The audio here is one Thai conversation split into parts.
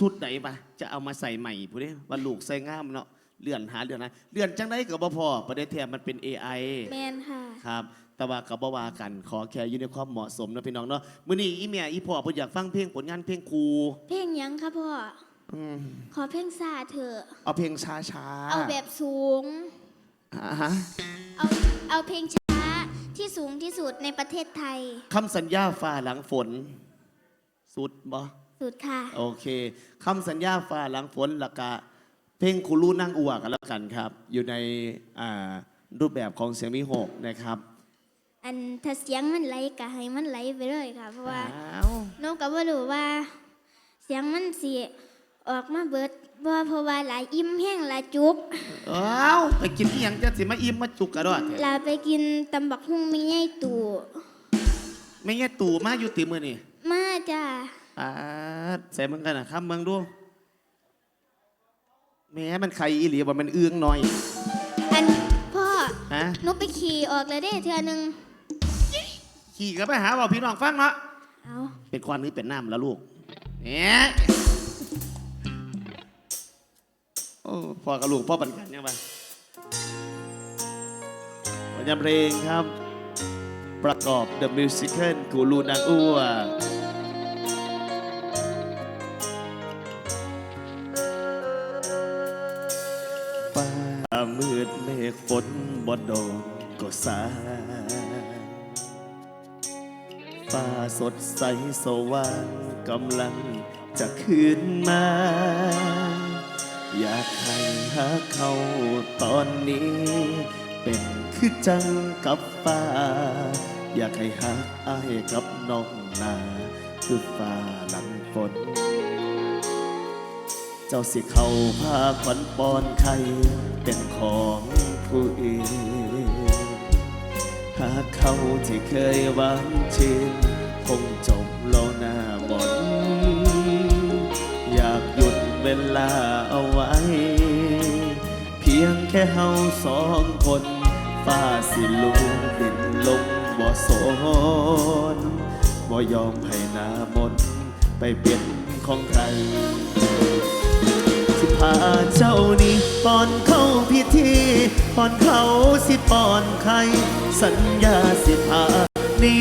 สุดไหนปะจะเอามาใส่ใหม่ผู้นี้วันลูกใส่งามเนาะเลื่อนหาเลื่อนนะเลื่อนจังได้กับบ่พอประเด็นแทนมันเป็น AI แมนค่ะครับแต่ว่ากับบ่ว่ากันขอแค่อยู่ในความเหมาะสมนะพี่น้องเนาะมื้อนี้อีเมียอีพ่อเพิ่นอยากฟังเพลงผลงานเพลงครูเพลงหยังคะพ่ออืมขอเพลงซาเถอะเอาเพลงช้าๆเอาแบบสูงอ่าฮะเอาเอาเพลงช้าที่สูงที่สุดในประเทศไทย คำสัญญาฟ้าหลังฝน สุดบ่ สุดค่ะ โอเคคำสัญญาฟ้าหลังฝนและกะ เพลงคุรูนั่งอัวกันแล้วกันครับ อยู่ในอ่ารูปแบบของเสียงมิโหกนะครับ อันถ้าเสียงมันไหลก็ให้มันไหลไปเลยค่ะ เพราะว่าอ้าวน้องก็บ่รู้ว่า เสียงมันสิออกมาเบิดบ่เพราะว่าหลายอิ่มแห้งหลายจุกอ้าวไปกินอีหยังจะสิมาอิ่มมาจุกกระดอดลาไปกินตำบักหุ่งไม่ใหญ่ตู่ไม่แง่ตู่มาอยู่ติมือนี่มาจ้าอ่า ใส่มึงกันนะครับเมืองดูแม้มันใครอีหลีว่ามันเอื้องหน่อยอันพ่อฮะหนุไปขี่ออกเลยเด้เทื่อหนึงขี่ก็ไปหาบอกพี่น้องฟังเนาะเอาเป็นควันหรือเป็นน้ำแล้วลูกเนี่ยโอ้พ่อกับลูกพ่อปันกันยังไงวันยำเพลงครับ ประกอบ The Musical กูรูนางอ้ว ฟ้ามืดเมฆฝนบดดงก็สาฟ้าสดใสสว่างกำลังจะคืนมา อยากให้หาเขาตอนนี้ เป็นคือจังกับฟ้า อยากให้หักอายกับน้องนาคือฟ้าหลังฝน เจ้าสิเข้าพาขวัญปอนไข่เป็นของผู้อื่นหากเขาที่เคยหวานชื่นคงจบโลวหน้ามนอยากหยุดเวลาเอาไว้ เพียงแค่เฮาสองคนฟ้าสิลูดินลงบ่สนบ่ยอมให้หน้ามนไปเป็นของใคร พาเจ้านี่ป้อนเข้าพิธีป้อนเขาสิป้อนใคร สัญญาสิพาหนี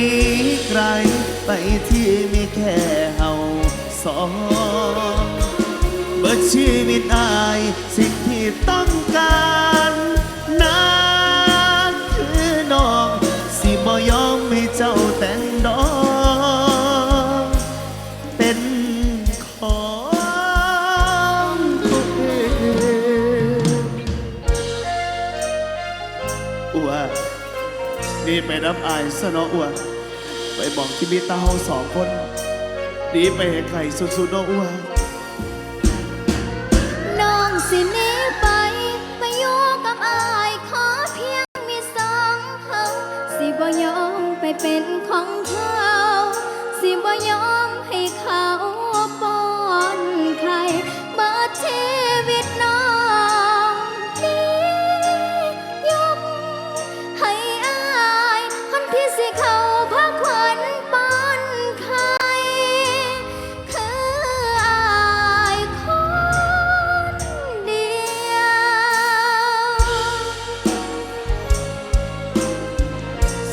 ไกลไปที่มีแค่เฮาสองเบิดชีวิตอาย สิ่งที่ต้องการ นี่ไปรับอายสนออัวไปบอกที่มีตาเฮาสองคนดีไปให้ใครสุดๆเนาะอัวน้องสินี้ไปไปอยู่กับอายขอเพียงมีสองเฮาสิบ่ยอมไปเป็น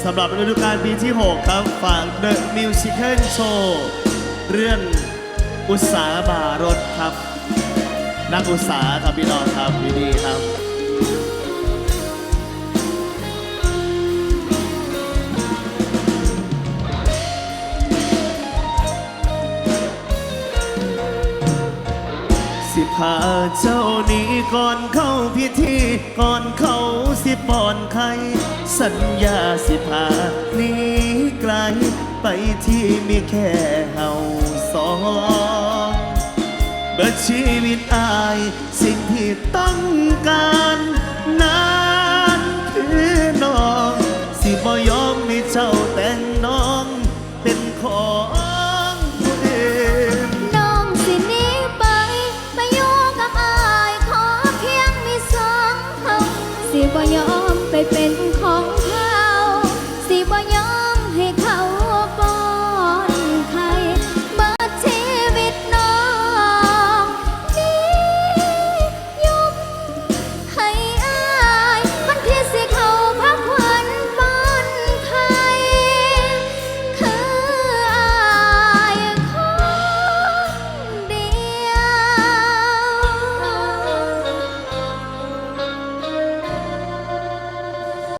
สำหรับฤดูกาลปีที่ 6 ครับฝาก The Musical Show เรื่องอุตสาบารถครับ นักอุตสาหครับพี่น้องครับดีๆครับสิพาเจ้านี้ก่อนเข้าพิ ก่อนเขาสิป้อนไข่สัญญาสิพาหนีไกล ไปที่มีแค่เฮาสองเบิดชีวิตอาย สิ่งที่ต้องการนั้นคือน้อง สิบ่ยอมให้เจ้า